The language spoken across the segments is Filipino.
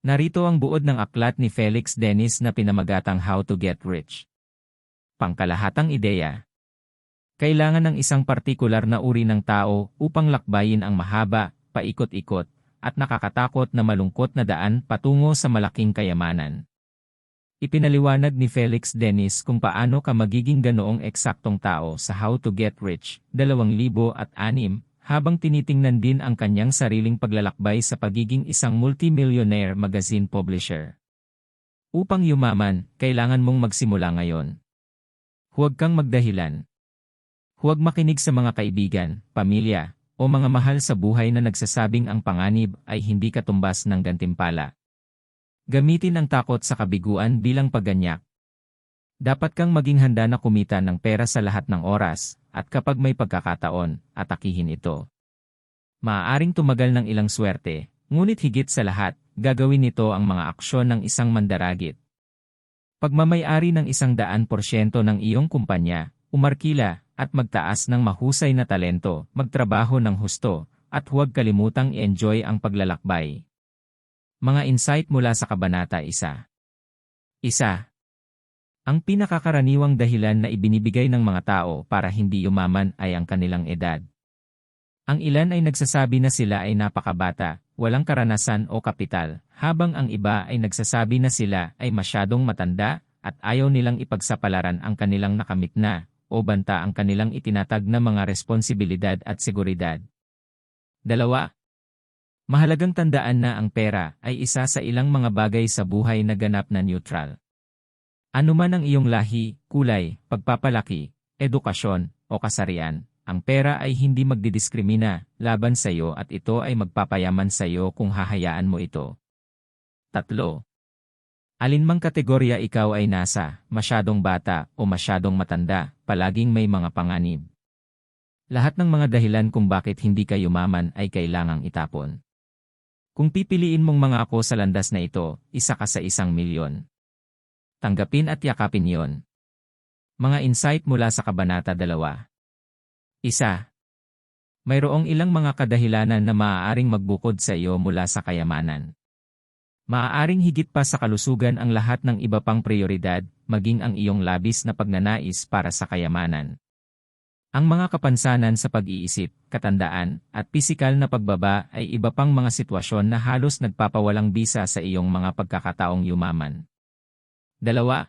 Narito ang buod ng aklat ni Felix Dennis na pinamagatang How to Get Rich. Pangkalahatang ideya. Kailangan ng isang partikular na uri ng tao upang lakbayin ang mahaba, paikot-ikot, at nakakatakot na malungkot na daan patungo sa malaking kayamanan. Ipinaliwanag ni Felix Dennis kung paano ka magiging ganoong eksaktong tao sa How to Get Rich, 2006, habang tinitingnan din ang kanyang sariling paglalakbay sa pagiging isang multimillionaire magazine publisher. Upang yumaman, kailangan mong magsimula ngayon. Huwag kang magdahilan. Huwag makinig sa mga kaibigan, pamilya, o mga mahal sa buhay na nagsasabing ang panganib ay hindi katumbas ng gantimpala. Gamitin ang takot sa kabiguan bilang pagganyak. Dapat kang maging handa na kumita ng pera sa lahat ng oras, at kapag may pagkakataon, atakihin ito. Maaaring tumagal ng ilang swerte, ngunit higit sa lahat, gagawin nito ang mga aksyon ng isang mandaragit. Pagmamayari ng isang daan porsyento ng iyong kumpanya, umarkila, at magtaas ng mahusay na talento, magtrabaho ng husto, at huwag kalimutang i-enjoy ang paglalakbay. Mga insight mula sa Kabanata 1 Isa. Ang pinakakaraniwang dahilan na ibinibigay ng mga tao para hindi yumaman ay ang kanilang edad. Ang ilan ay nagsasabi na sila ay napakabata, walang karanasan o kapital, habang ang iba ay nagsasabi na sila ay masyadong matanda at ayaw nilang ipagsapalaran ang kanilang nakamit na o banta ang kanilang itinatag na mga responsibilidad at seguridad. Dalawa, Mahalagang tandaan na ang pera ay isa sa ilang mga bagay sa buhay na ganap na neutral. Ano man ang iyong lahi, kulay, pagpapalaki, edukasyon, o kasarian, ang pera ay hindi magdidiskrimina laban sa iyo at ito ay magpapayaman sa iyo kung hahayaan mo ito. Tatlo. Alinmang kategorya ikaw ay nasa, masyadong bata o masyadong matanda, palaging may mga panganib. Lahat ng mga dahilan kung bakit hindi ka yumaman ay kailangang itapon. Kung pipiliin mong mga ako sa landas na ito, isa ka sa isang milyon. Tanggapin at yakapin yon. Mga insight mula sa Kabanata 2. Isa. Mayroong ilang mga kadahilanan na maaaring magbukod sa iyo mula sa kayamanan. Maaaring higit pa sa kalusugan ang lahat ng iba pang prioridad, maging ang iyong labis na pagnanais para sa kayamanan. Ang mga kapansanan sa pag-iisip, katandaan, at pisikal na pagbaba ay iba pang mga sitwasyon na halos nagpapawalang bisa sa iyong mga pagkakataong yumaman. Dalawa.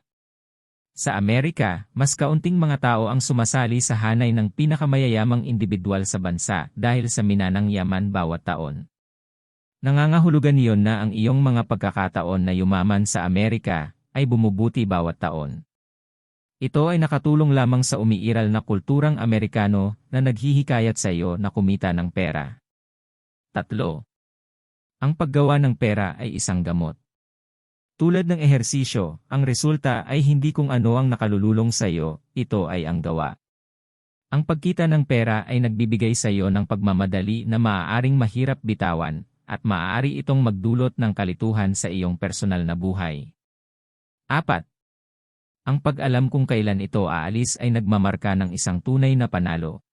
Sa Amerika, mas kaunting mga tao ang sumasali sa hanay ng pinakamayayamang individual sa bansa dahil sa minanang yaman bawat taon. Nangangahulugan niyon na ang iyong mga pagkakataon na yumaman sa Amerika ay bumubuti bawat taon. Ito ay nakatulong lamang sa umiiral na kulturang Amerikano na naghihikayat sa iyo na kumita ng pera. Tatlo. Ang paggawa ng pera ay isang gamot. Tulad ng ehersisyo, ang resulta ay hindi kung ano ang nakalululong sa iyo, ito ay ang gawa. Ang pagkita ng pera ay nagbibigay sa iyo ng pagmamadali na maaaring mahirap bitawan, at maaari itong magdulot ng kalituhan sa iyong personal na buhay. Apat. Ang pag-alam kung kailan ito aalis ay nagmamarka ng isang tunay na panalo.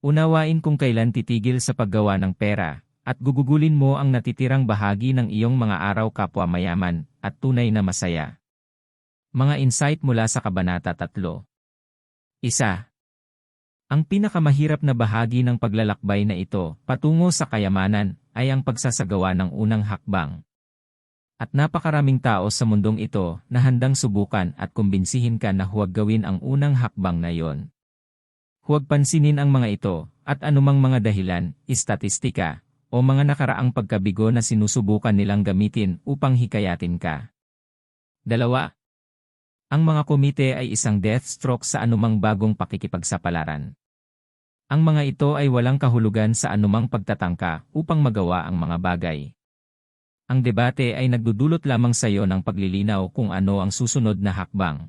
Unawain kung kailan titigil sa paggawa ng pera, at gugugulin mo ang natitirang bahagi ng iyong mga araw kapwa mayaman, at tunay na masaya. Mga insight mula sa Kabanata 3 Isa. Ang pinakamahirap na bahagi ng paglalakbay na ito, patungo sa kayamanan, ay ang pagsasagawa ng unang hakbang. At napakaraming tao sa mundong ito na handang subukan at kumbinsihin ka na huwag gawin ang unang hakbang na yon. Huwag pansinin ang mga ito at anumang mga dahilan, istatistika, o mga nakaraang pagkabigo na sinusubukan nilang gamitin upang hikayatin ka. Dalawa. Ang mga komite ay isang death stroke sa anumang bagong pakikipagsapalaran. Ang mga ito ay walang kahulugan sa anumang pagtatangka upang magawa ang mga bagay. Ang debate ay nagdudulot lamang sa iyo ng paglilinaw kung ano ang susunod na hakbang.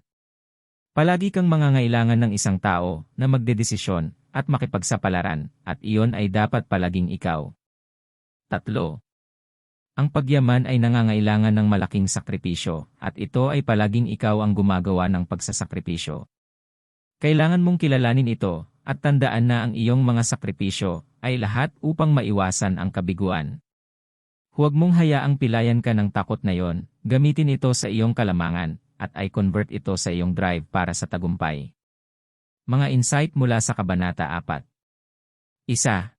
Palagi kang mangangailangan ng isang tao na magdedesisyon at makipagsapalaran at iyon ay dapat palaging ikaw. Tatlo. Ang pagyaman ay nangangailangan ng malaking sakripisyo at ito ay palaging ikaw ang gumagawa ng pagsasakripisyo. Kailangan mong kilalanin ito at tandaan na ang iyong mga sakripisyo ay lahat upang maiwasan ang kabiguan. Huwag mong hayaang pilayan ka ng takot na yon, gamitin ito sa iyong kalamangan, at ay convert ito sa iyong drive para sa tagumpay. Mga insight mula sa Kabanata 4 Isa.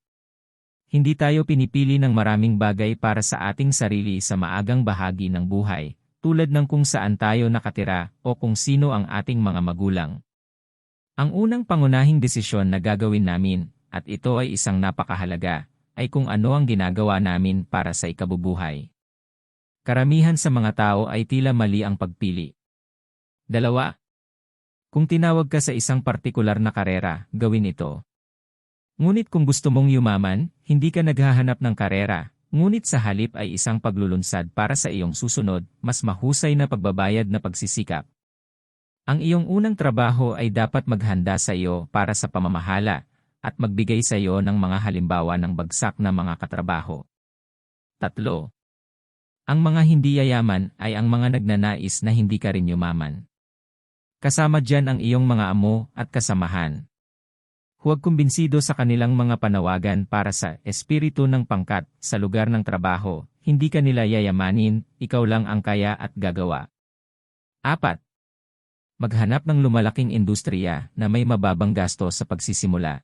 Hindi tayo pinipili ng maraming bagay para sa ating sarili sa maagang bahagi ng buhay, tulad ng kung saan tayo nakatira o kung sino ang ating mga magulang. Ang unang pangunahing desisyon na gagawin namin, at ito ay isang napakahalaga, ay kung ano ang ginagawa namin para sa ikabubuhay. Karamihan sa mga tao ay tila mali ang pagpili. Dalawa. Kung tinawag ka sa isang partikular na karera, gawin ito. Ngunit kung gusto mong yumaman, hindi ka naghahanap ng karera, ngunit sa halip ay isang paglulunsad para sa iyong susunod, mas mahusay na pagbabayad na pagsisikap. Ang iyong unang trabaho ay dapat maghanda sa iyo para sa pamamahala at magbigay sa iyo ng mga halimbawa ng bagsak na mga katrabaho. Tatlo. Ang mga hindi yayaman ay ang mga nagnanais na hindi ka rin yumaman. Kasama dyan ang iyong mga amo at kasamahan. Huwag kumbinsido sa kanilang mga panawagan para sa espiritu ng pangkat sa lugar ng trabaho, hindi ka nila yayamanin, ikaw lang ang kaya at gagawa. Apat maghanap ng lumalaking industriya na may mababang gasto sa pagsisimula.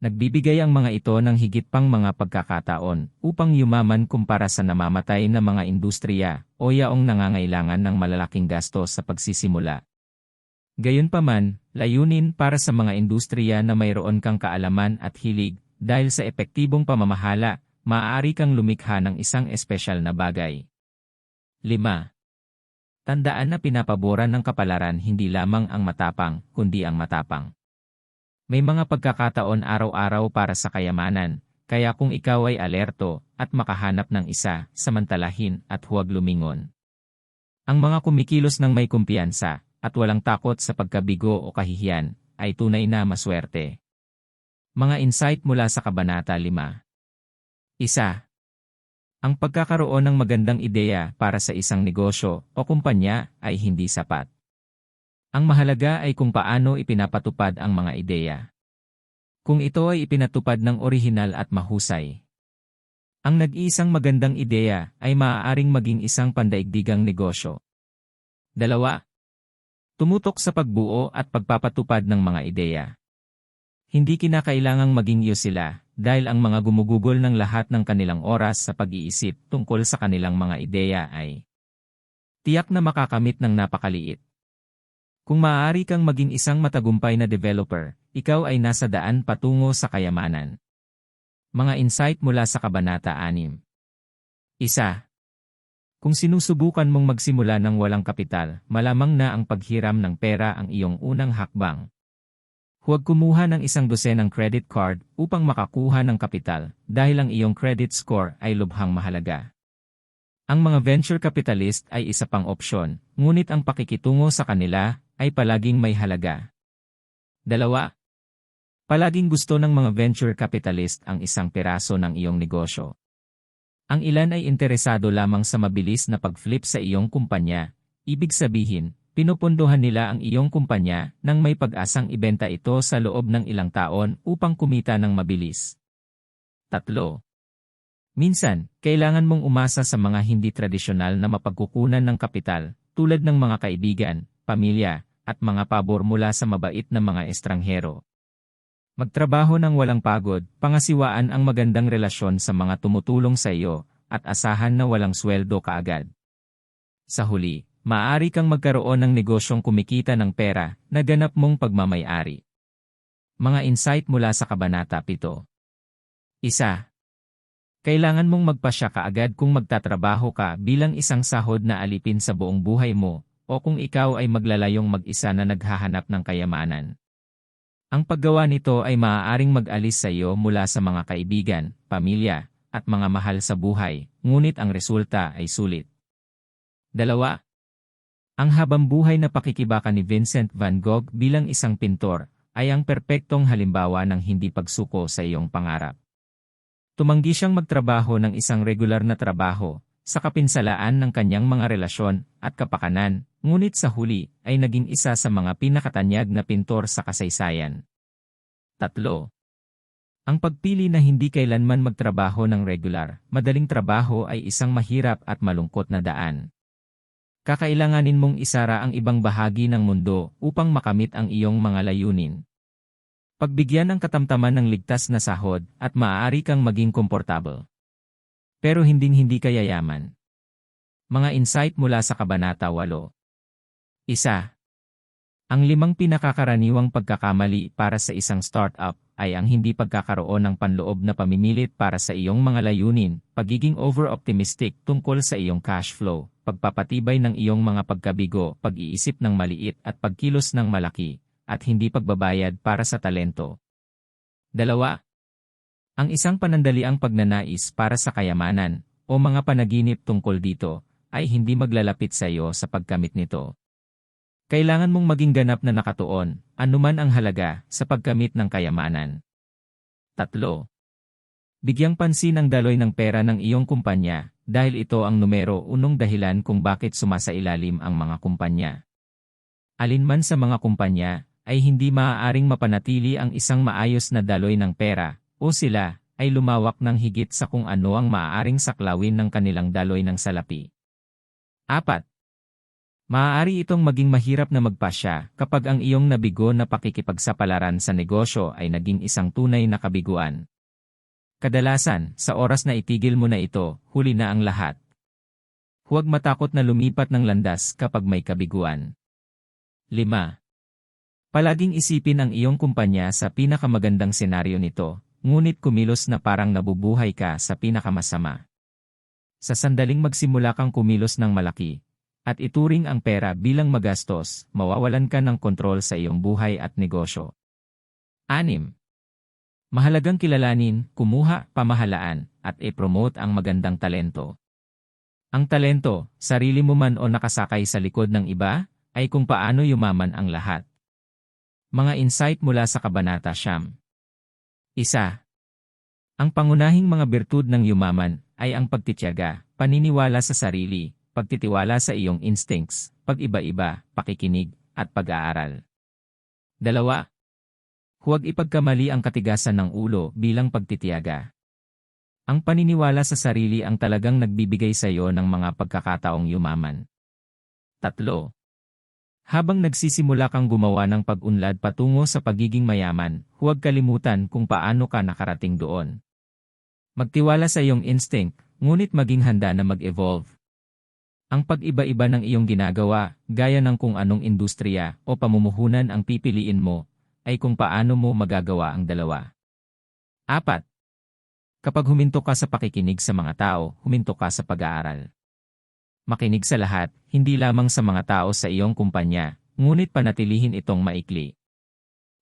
Nagbibigay ang mga ito ng higit pang mga pagkakataon upang yumaman kumpara sa namamatay na mga industriya o yaong nangangailangan ng malalaking gasto sa pagsisimula. Gayunpaman, layunin para sa mga industriya na mayroon kang kaalaman at hilig dahil sa epektibong pamamahala, maaari kang lumikha ng isang espesyal na bagay. 5. Tandaan na pinapaboran ng kapalaran hindi lamang ang matapang, kundi ang matapang. May mga pagkakataon araw-araw para sa kayamanan, kaya kung ikaw ay alerto at makahanap ng isa, samantalahin at huwag lumingon. Ang mga kumikilos ng may kumpiyansa at walang takot sa pagkabigo o kahihiyan ay tunay na maswerte. Mga insight mula sa Kabanata 5 Isa, ang pagkakaroon ng magandang ideya para sa isang negosyo o kumpanya ay hindi sapat. Ang mahalaga ay kung paano ipinapatupad ang mga ideya. Kung ito ay ipinatupad ng orihinal at mahusay. Ang nag-iisang magandang ideya ay maaaring maging isang pandaigdigang negosyo. Dalawa. Tumutok sa pagbuo at pagpapatupad ng mga ideya. Hindi kinakailangang maging iyo sila, dahil ang mga gumugugol ng lahat ng kanilang oras sa pag-iisip tungkol sa kanilang mga ideya ay tiyak na makakamit ng napakaliit. Kung maaari kang maging isang matagumpay na developer, ikaw ay nasa daan patungo sa kayamanan. Mga insight mula sa Kabanata 6 Isa. Kung sinusubukan mong magsimula ng walang kapital, malamang na ang paghiram ng pera ang iyong unang hakbang. Huwag kumuha ng isang dosenang credit card upang makakuha ng kapital dahil ang iyong credit score ay lubhang mahalaga. Ang mga venture capitalist ay isa pang opsyon, ngunit ang pakikitungo sa kanila ay palaging may halaga. Dalawa. Palaging gusto ng mga venture capitalist ang isang peraso ng iyong negosyo. Ang ilan ay interesado lamang sa mabilis na pag-flip sa iyong kumpanya, ibig sabihin, pinupunduhan nila ang iyong kumpanya nang may pag-asang ibenta ito sa loob ng ilang taon upang kumita ng mabilis. Tatlo. Minsan, kailangan mong umasa sa mga hindi tradisyonal na mapagkukunan ng kapital, tulad ng mga kaibigan, pamilya, at mga pabor mula sa mabait na mga estranghero. Magtrabaho ng walang pagod, pangasiwaan ang magandang relasyon sa mga tumutulong sa iyo, at asahan na walang sweldo kaagad. Sa huli, maaari kang magkaroon ng negosyong kumikita ng pera na ganap mong pagmamayari. Mga insight mula sa Kabanata 7 Isa. Kailangan mong magpasya kaagad kung magtatrabaho ka bilang isang sahod na alipin sa buong buhay mo, o kung ikaw ay maglalayong mag-isa na naghahanap ng kayamanan. Ang paggawa nito ay maaaring mag-alis sa iyo mula sa mga kaibigan, pamilya, at mga mahal sa buhay, ngunit ang resulta ay sulit. Dalawa, ang habambuhay na pakikibaka ni Vincent van Gogh bilang isang pintor ay ang perpektong halimbawa ng hindi pagsuko sa iyong pangarap. Tumanggi siyang magtrabaho ng isang regular na trabaho sa kapinsalaan ng kanyang mga relasyon at kapakanan, ngunit sa huli ay naging isa sa mga pinakatanyag na pintor sa kasaysayan. Tatlo. Ang pagpili na hindi kailanman magtrabaho ng regular, madaling trabaho ay isang mahirap at malungkot na daan. Kakailanganin mong isara ang ibang bahagi ng mundo upang makamit ang iyong mga layunin. Pagbigyan ng katamtaman ng ligtas na sahod at maaari kang maging komportable. Pero hinding-hindi ka yayaman. Mga insight mula sa Kabanata 8 Isa. Ang limang pinakakaraniwang pagkakamali para sa isang startup ay ang hindi pagkakaroon ng panloob na pamimilit para sa iyong mga layunin, pagiging over-optimistic tungkol sa iyong cash flow, pagpapatibay ng iyong mga pagkabigo, pag-iisip ng maliit at pagkilos ng malaki, at hindi pagbabayad para sa talento. Dalawa. Ang isang panandaliang pagnanais para sa kayamanan, o mga panaginip tungkol dito, ay hindi maglalapit sa iyo sa pagkamit nito. Kailangan mong maging ganap na nakatuon, anuman ang halaga, sa pagkamit ng kayamanan. Tatlo. Bigyang pansin ang daloy ng pera ng iyong kumpanya, dahil ito ang numero unong dahilan kung bakit sumasailalim ang mga kumpanya. Alinman sa mga kumpanya, ay hindi maaaring mapanatili ang isang maayos na daloy ng pera, o sila, ay lumawak ng higit sa kung ano ang maaaring saklawin ng kanilang daloy ng salapi. 4. Maaari itong maging mahirap na magpasya kapag ang iyong nabigo na pakikipagsapalaran sa negosyo ay naging isang tunay na kabiguan. Kadalasan, sa oras na itigil mo na ito, huli na ang lahat. Huwag matakot na lumipat ng landas kapag may kabiguan. 5. Palaging isipin ang iyong kumpanya sa pinakamagandang senaryo nito, ngunit kumilos na parang nabubuhay ka sa pinakamasama. Sa sandaling magsimula kang kumilos ng malaki, at ituring ang pera bilang magastos, mawawalan ka ng kontrol sa iyong buhay at negosyo. 6. Mahalagang kilalanin, kumuha, pamahalaan, at i-promote ang magandang talento. Ang talento, sarili mo man o nakasakay sa likod ng iba, ay kung paano yumaman ang lahat. Mga insight mula sa Kabanata Siyam. Isa. Ang pangunahing mga birtud ng yumaman ay ang pagtityaga, paniniwala sa sarili, pagtitiwala sa iyong instincts, pag-iba-iba, pakikinig, at pag-aaral. Dalawa. Huwag ipagkamali ang katigasan ng ulo bilang pagtitiyaga. Ang paniniwala sa sarili ang talagang nagbibigay sa iyo ng mga pagkakataong yumaman. Tatlo. Habang nagsisimula kang gumawa ng pag-unlad patungo sa pagiging mayaman, huwag kalimutan kung paano ka nakarating doon. Magtiwala sa iyong instinct, ngunit maging handa na mag-evolve. Ang pag-iba-iba ng iyong ginagawa, gaya ng kung anong industriya o pamumuhunan ang pipiliin mo, ay kung paano mo magagawa ang dalawa. 4. Kapag huminto ka sa pakikinig sa mga tao, huminto ka sa pag-aaral. Makinig sa lahat, hindi lamang sa mga tao sa iyong kumpanya, ngunit panatilihin itong maikli.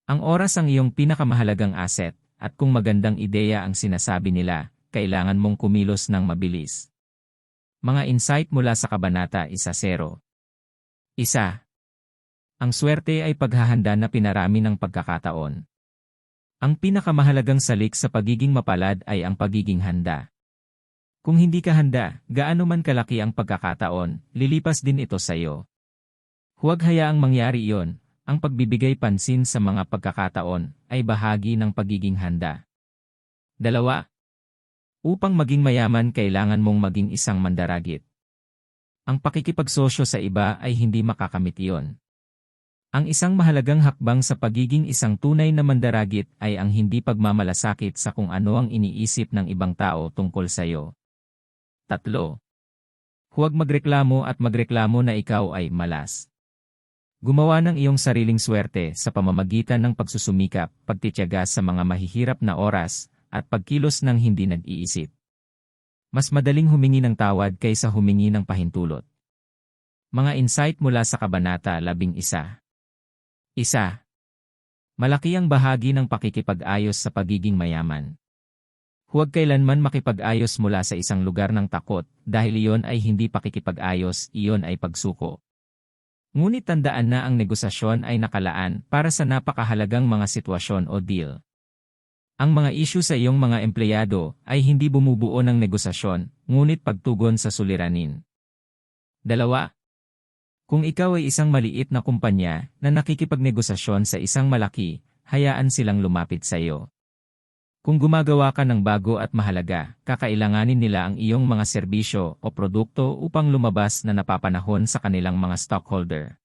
Ang oras ang iyong pinakamahalagang asset, at kung magandang ideya ang sinasabi nila, kailangan mong kumilos ng mabilis. Mga insight mula sa Kabanata 1.0 Isa. Ang swerte ay paghahanda na pinarami ng pagkakataon. Ang pinakamahalagang salik sa pagiging mapalad ay ang pagiging handa. Kung hindi ka handa, gaano man kalaki ang pagkakataon, lilipas din ito sa iyo. Huwag hayaang mangyari iyon, ang pagbibigay pansin sa mga pagkakataon ay bahagi ng pagiging handa. Dalawa. Upang maging mayaman kailangan mong maging isang mandaragit. Ang pakikipagsosyo sa iba ay hindi makakamit iyon. Ang isang mahalagang hakbang sa pagiging isang tunay na mandaragit ay ang hindi pagmamalasakit sa kung ano ang iniisip ng ibang tao tungkol sa iyo. Tatlo. Huwag magreklamo at magreklamo na ikaw ay malas. Gumawa ng iyong sariling swerte sa pamamagitan ng pagsusumikap, pagtityaga sa mga mahihirap na oras, at pagkilos ng hindi nag-iisip. Mas madaling humingi ng tawad kaysa humingi ng pahintulot. Mga insight mula sa Kabanata 11 Isa. Malaki ang bahagi ng pakikipag-ayos sa pagiging mayaman. Huwag kailanman makipag-ayos mula sa isang lugar ng takot, dahil iyon ay hindi pakikipag-ayos, iyon ay pagsuko. Ngunit tandaan na ang negosasyon ay nakalaan para sa napakahalagang mga sitwasyon o deal. Ang mga isyu sa iyong mga empleyado ay hindi bumubuo ng negosasyon, ngunit pagtugon sa suliranin. Dalawa. Kung ikaw ay isang maliit na kumpanya na nakikipagnegosasyon sa isang malaki, hayaan silang lumapit sa iyo. Kung gumagawa ka ng bago at mahalaga, kakailanganin nila ang iyong mga serbisyo o produkto upang lumabas na napapanahon sa kanilang mga stockholder.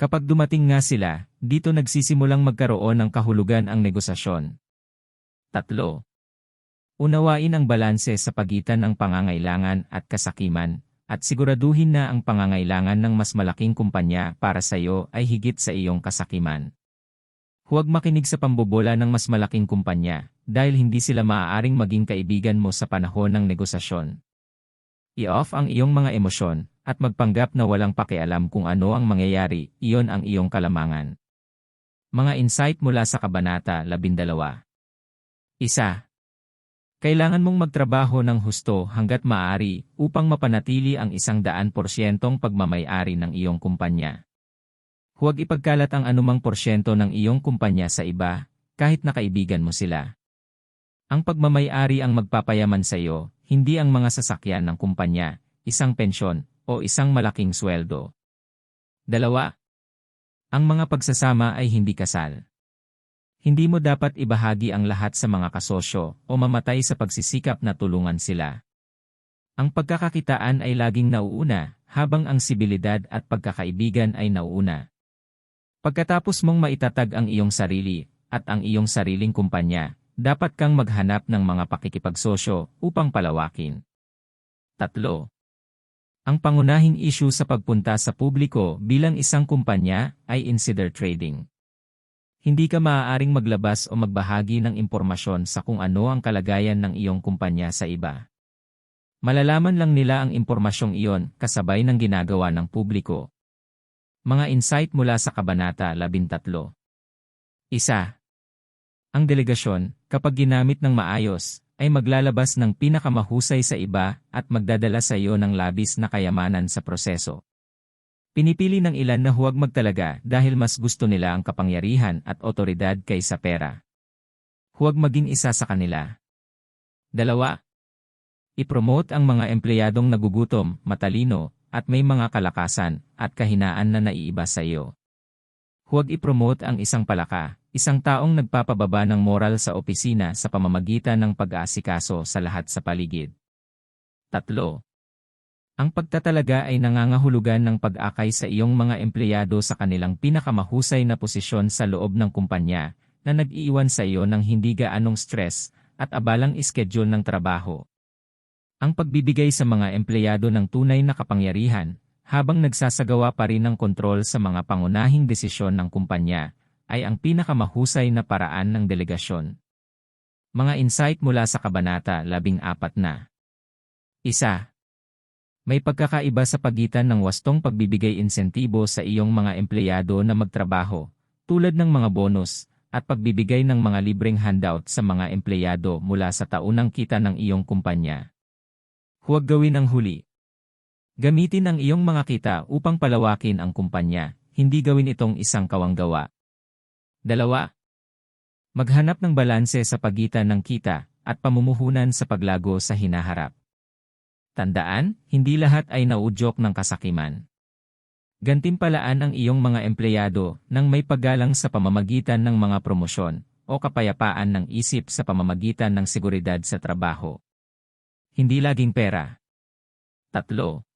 Kapag dumating nga sila, dito nagsisimulang magkaroon ng kahulugan ang negosasyon. Tatlo. Unawain ang balanse sa pagitan ng pangangailangan at kasakiman, at siguraduhin na ang pangangailangan ng mas malaking kumpanya para sa iyo ay higit sa iyong kasakiman. Huwag makinig sa pambobola ng mas malaking kumpanya, dahil hindi sila maaaring maging kaibigan mo sa panahon ng negosasyon. I-off ang iyong mga emosyon, at magpanggap na walang pakialam kung ano ang mangyayari, iyon ang iyong kalamangan. Mga insight mula sa Kabanata 12 Isa. Kailangan mong magtrabaho ng husto hanggat maaari upang mapanatili ang isang daan porsyentong pagmamayari ng iyong kumpanya. Huwag ipagkalat ang anumang porsyento ng iyong kumpanya sa iba, kahit na kaibigan mo sila. Ang pagmamayari ang magpapayaman sa iyo, hindi ang mga sasakyan ng kumpanya, isang pensyon, o isang malaking sweldo. Dalawa. Ang mga pagsasama ay hindi kasal. Hindi mo dapat ibahagi ang lahat sa mga kasosyo o mamatay sa pagsisikap na tulungan sila. Ang pagkakakitaan ay laging nauuna, habang ang sibilidad at pagkakaibigan ay nauuna. Pagkatapos mong maitatag ang iyong sarili at ang iyong sariling kumpanya, dapat kang maghanap ng mga pakikipagsosyo upang palawakin. Tatlo. Ang pangunahing issue sa pagpunta sa publiko bilang isang kumpanya ay insider trading. Hindi ka maaaring maglabas o magbahagi ng impormasyon sa kung ano ang kalagayan ng iyong kumpanya sa iba. Malalaman lang nila ang impormasyong iyon kasabay ng ginagawa ng publiko. Mga insight mula sa Kabanata 13 Isa. Ang delegasyon, kapag ginamit ng maayos, ay maglalabas ng pinakamahusay sa iba at magdadala sa iyo ng labis na kayamanan sa proseso. Pinipili ng ilan na huwag magtalaga dahil mas gusto nila ang kapangyarihan at otoridad kaysa pera. Huwag maging isa sa kanila. Dalawa. I-promote ang mga empleyadong nagugutom, matalino, at may mga kalakasan at kahinaan na naiiba sa iyo. Huwag ipromote ang isang palaka, isang taong nagpapababa ng moral sa opisina sa pamamagitan ng pag-aasikaso sa lahat sa paligid. Tatlo. Ang pagtatalaga ay nangangahulugan ng pag-akay sa iyong mga empleyado sa kanilang pinakamahusay na posisyon sa loob ng kumpanya na nag-iiwan sa iyo ng hindi gaanong stress at abalang iskedule ng trabaho. Ang pagbibigay sa mga empleyado ng tunay na kapangyarihan, habang nagsasagawa pa rin ng kontrol sa mga pangunahing desisyon ng kumpanya, ay ang pinakamahusay na paraan ng delegasyon. Mga insight mula sa Kabanata 14 na. Isa. May pagkakaiba sa pagitan ng wastong pagbibigay insentibo sa iyong mga empleyado na magtrabaho, tulad ng mga bonus, at pagbibigay ng mga libreng handout sa mga empleyado mula sa taunang kita ng iyong kumpanya. Huwag gawin ang huli. Gamitin ang iyong mga kita upang palawakin ang kumpanya, hindi gawin itong isang kawanggawa. Dalawa. Maghanap ng balanse sa pagitan ng kita at pamumuhunan sa paglago sa hinaharap. Tandaan, hindi lahat ay naudyok ng kasakiman. Gantimpalaan ang iyong mga empleyado nang may paggalang sa pamamagitan ng mga promosyon o kapayapaan ng isip sa pamamagitan ng seguridad sa trabaho. Hindi laging pera. Tatlo.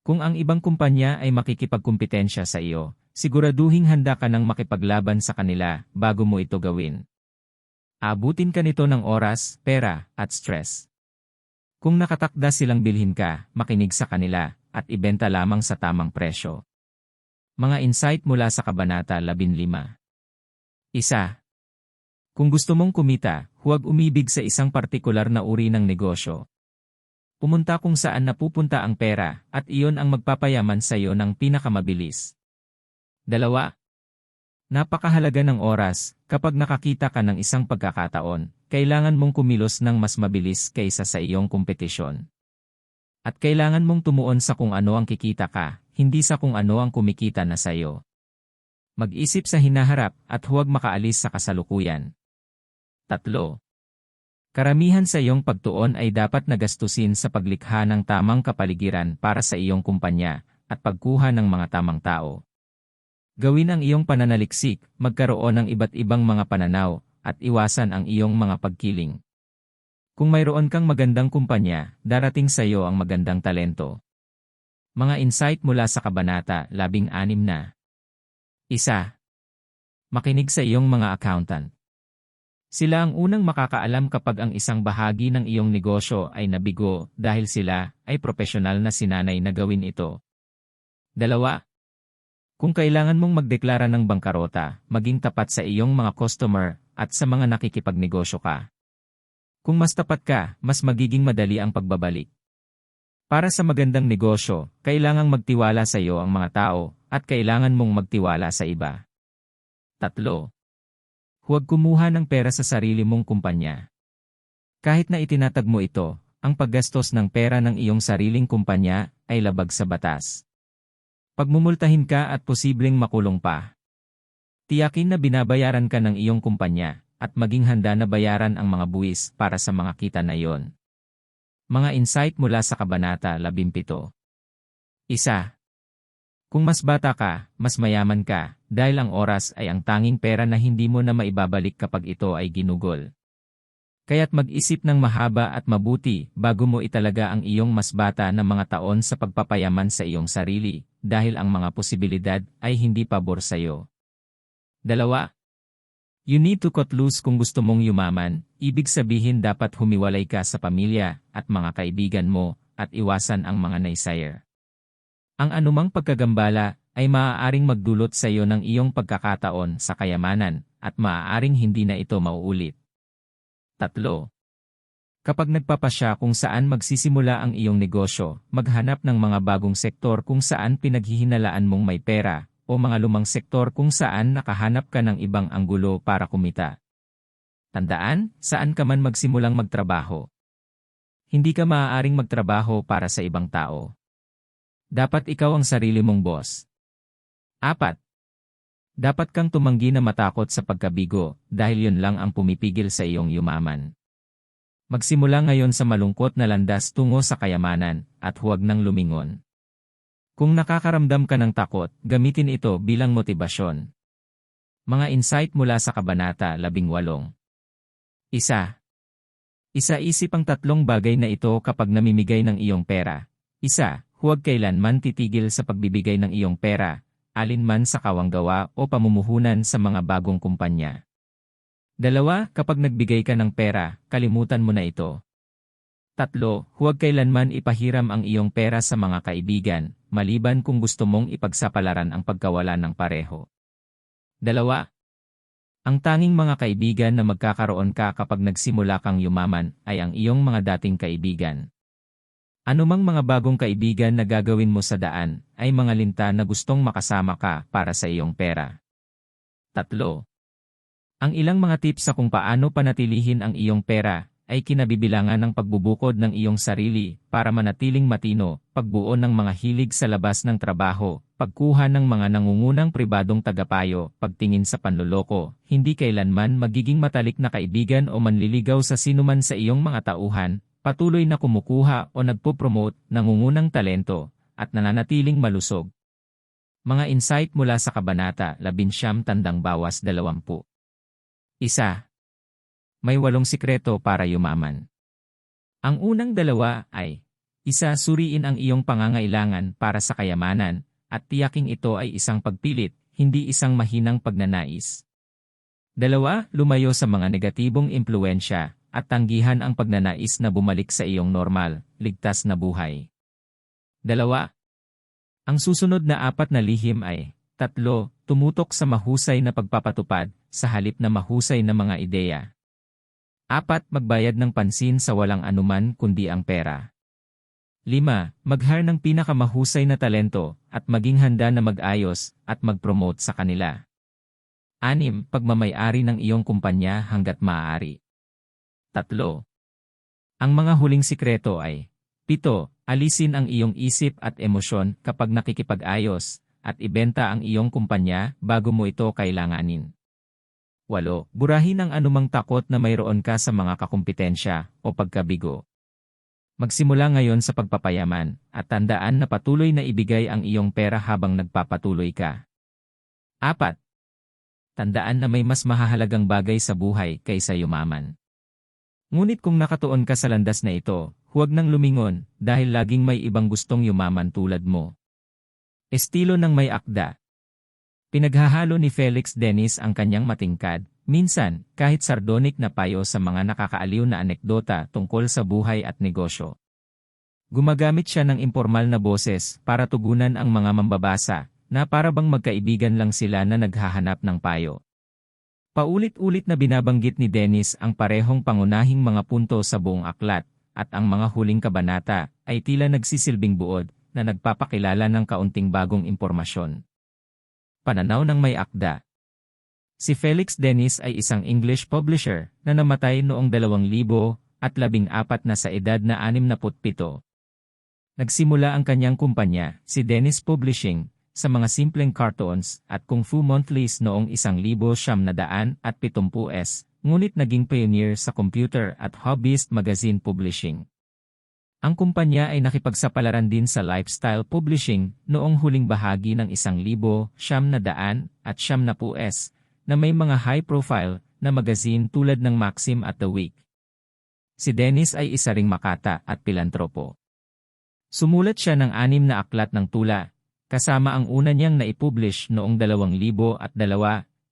Kung ang ibang kumpanya ay makikipagkumpetensya sa iyo, siguraduhing handa ka ng makipaglaban sa kanila bago mo ito gawin. Abutin ka nito ng oras, pera, at stress. Kung nakatakda silang bilhin ka, makinig sa kanila, at ibenta lamang sa tamang presyo. Mga insight mula sa Kabanata 15 Isa. Kung gusto mong kumita, huwag umibig sa isang partikular na uri ng negosyo, Pumunta kung saan napupunta ang pera at iyon ang magpapayaman sa iyo ng pinakamabilis. Dalawa. Napakahalaga ng oras, kapag nakakita ka ng isang pagkakataon, kailangan mong kumilos ng mas mabilis kaysa sa iyong kompetisyon. At kailangan mong tumuon sa kung ano ang kikita ka, hindi sa kung ano ang kumikita na sa iyo. Mag-isip sa hinaharap at huwag makaalis sa kasalukuyan. Tatlo. Karamihan sa iyong pagtuon ay dapat nagastusin sa paglikha ng tamang kapaligiran para sa iyong kumpanya at pagkuha ng mga tamang tao. Gawin ang iyong pananaliksik, magkaroon ng iba't ibang mga pananaw, at iwasan ang iyong mga pagkiling. Kung mayroon kang magandang kumpanya, darating sa iyo ang magandang talento. Mga insight mula sa Kabanata 16 na. Isa. Makinig sa iyong mga accountant. Sila ang unang makakaalam kapag ang isang bahagi ng iyong negosyo ay nabigo dahil sila ay profesional na sinanay na gawin ito. Dalawa. Kung kailangan mong magdeklara ng bangkarota, maging tapat sa iyong mga customer at sa mga nakikipagnegosyo ka. Kung mas tapat ka, mas magiging madali ang pagbabalik. Para sa magandang negosyo, kailangang magtiwala sa iyo ang mga tao at kailangan mong magtiwala sa iba. Tatlo. Huwag kumuha ng pera sa sarili mong kumpanya. Kahit na itinatag mo ito, ang paggastos ng pera ng iyong sariling kumpanya ay labag sa batas. Pagmumultahin ka at posibleng makulong pa. Tiyakin na binabayaran ka ng iyong kumpanya at maging handa na bayaran ang mga buwis para sa mga kita na iyon. Mga insight mula sa Kabanata 17 Isa. Kung mas bata ka, mas mayaman ka, dahil ang oras ay ang tanging pera na hindi mo na maibabalik kapag ito ay ginugol. Kaya't mag-isip ng mahaba at mabuti bago mo italaga ang iyong mas bata na mga taon sa pagpapayaman sa iyong sarili, dahil ang mga posibilidad ay hindi pabor sa iyo. Dalawa, You need to cut loose kung gusto mong yumaman, ibig sabihin dapat humiwalay ka sa pamilya at mga kaibigan mo at iwasan ang mga naysayer. Ang anumang pagkagambala ay maaaring magdulot sa iyo ng iyong pagkakataon sa kayamanan at maaaring hindi na ito mauulit. Tatlo. Kapag nagpapasya kung saan magsisimula ang iyong negosyo, maghanap ng mga bagong sektor kung saan pinaghihinalaan mong may pera o mga lumang sektor kung saan nakahanap ka ng ibang anggulo para kumita. Tandaan, saan ka man magsimulang magtrabaho. Hindi ka maaaring magtrabaho para sa ibang tao. Dapat ikaw ang sarili mong boss. Apat. Dapat kang tumanggi na matakot sa pagkabigo dahil yun lang ang pumipigil sa iyong yumaman. Magsimula ngayon sa malungkot na landas tungo sa kayamanan at huwag nang lumingon. Kung nakakaramdam ka ng takot, gamitin ito bilang motibasyon. Mga insight mula sa Kabanata 18 Isa. Isa-isip ang tatlong bagay na ito kapag namimigay ng iyong pera. Isa, huwag kailanman titigil sa pagbibigay ng iyong pera, alinman sa kawanggawa o pamumuhunan sa mga bagong kumpanya. Dalawa, kapag nagbigay ka ng pera, kalimutan mo na ito. Tatlo, huwag kailanman ipahiram ang iyong pera sa mga kaibigan, maliban kung gusto mong ipagsapalaran ang pagkawala ng pareho. Dalawa, ang tanging mga kaibigan na magkakaroon ka kapag nagsimula kang yumaman ay ang iyong mga dating kaibigan. Anumang mga bagong kaibigan na gagawin mo sa daan ay mga linta na gustong makasama ka para sa iyong pera. Tatlo. Ang ilang mga tips sa kung paano panatilihin ang iyong pera ay kinabibilangan ng pagbubukod ng iyong sarili para manatiling matino, pagbuo ng mga hilig sa labas ng trabaho, pagkuha ng mga nangungunang pribadong tagapayo, pagtingin sa panloloko, hindi kailanman magiging matalik na kaibigan o manliligaw sa sinuman sa iyong mga tauhan, patuloy na kumukuha o nagpo-promote nangungunang talento, at nananatiling malusog. Mga insight mula sa Kabanata 11 Tandang Bawas 20 Isa, may walong sikreto para yumaman. Ang unang dalawa ay, isa suriin ang iyong pangangailangan para sa kayamanan, at tiyaking ito ay isang pagpilit, hindi isang mahinang pagnanais. Dalawa, lumayo sa mga negatibong impluensya, at tanggihan ang pagnanais na bumalik sa iyong normal, ligtas na buhay. Dalawa, ang susunod na apat na lihim ay, tatlo, tumutok sa mahusay na pagpapatupad, sa halip na mahusay na mga ideya. Apat, magbayad ng pansin sa walang anuman kundi ang pera. 5. Maghar ng pinakamahusay na talento at maging handa na mag-ayos at mag-promote sa kanila. 6. Pagmamayari ng iyong kumpanya hanggat maaari. 3. Ang mga huling sikreto ay 7. Alisin ang iyong isip at emosyon kapag nakikipag-ayos at ibenta ang iyong kumpanya bago mo ito kailanganin. 8. Burahin ang anumang takot na mayroon ka sa mga kakumpetensya o pagkabigo. Magsimula ngayon sa pagpapayaman at tandaan na patuloy na ibigay ang iyong pera habang nagpapatuloy ka. 4. Tandaan na may mas mahahalagang bagay sa buhay kaysa yumaman. Ngunit kung nakatuon ka sa landas na ito, huwag nang lumingon dahil laging may ibang gustong yumaman tulad mo. Estilo ng may akda. Pinaghahalo ni Felix Dennis ang kanyang matingkad, minsan kahit sardonic na payo sa mga nakakaaliw na anekdota tungkol sa buhay at negosyo. Gumagamit siya ng impormal na boses para tugunan ang mga mambabasa na para bang magkaibigan lang sila na naghahanap ng payo. Paulit-ulit na binabanggit ni Dennis ang parehong pangunahing mga punto sa buong aklat, at ang mga huling kabanata ay tila nagsisilbing buod na nagpapakilala ng kaunting bagong impormasyon. Pananaw ng may akda Si Felix Dennis ay isang English publisher na namatay noong 2014 na sa edad na 67. Nagsimula ang kanyang kumpanya, si Dennis Publishing, sa mga simpleng cartoons at Kung Fu Monthlies noong 1970 at 70s, ngunit naging pioneer sa computer at hobbyist magazine publishing. Ang kumpanya ay nakipagsapalaran din sa lifestyle publishing noong huling bahagi ng 1,000 siyam na daan at siyam na s na may mga high-profile na magazine tulad ng Maxim at The Week. Si Dennis ay isa ring makata at pilantropo. Sumulat siya ng anim na aklat ng tula kasama ang una niyang naipublish noong 2002,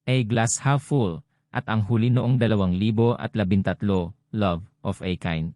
A Glass Half Full, at ang huli noong 2013, Love of a Kind.